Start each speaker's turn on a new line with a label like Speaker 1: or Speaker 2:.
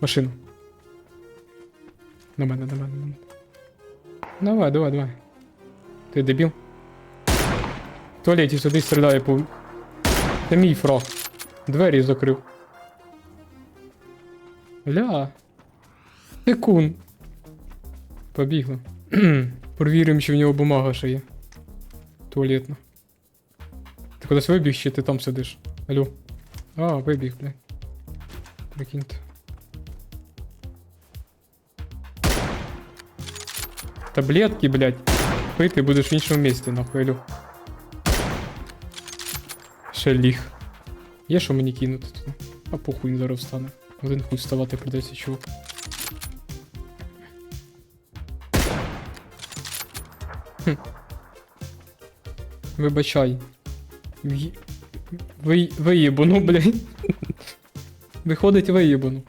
Speaker 1: Машину. На мене, на мене, на мене. Давай, давай, давай. Ти дебіл? В туалеті сюди стріляє по. Це мій фраг. Двері закрив. Ля. Ти кун. Побігли. Провіримо, чи в нього бумага ще є. Туалетна. Ти кудись вибіг, чи ти там сидиш? Алло. А, вибіг, блядь. Прикиньте. Таблетки, блядь. Пити будеш в іншому місці, нахуй, алло. Ще ліг. Є що мені кинути тут? А похуй він зараз встане. Один хуй вставати придеться, чувак. Хм. Вибачай. Ви... Виїбану, блядь. Виходить виїбану.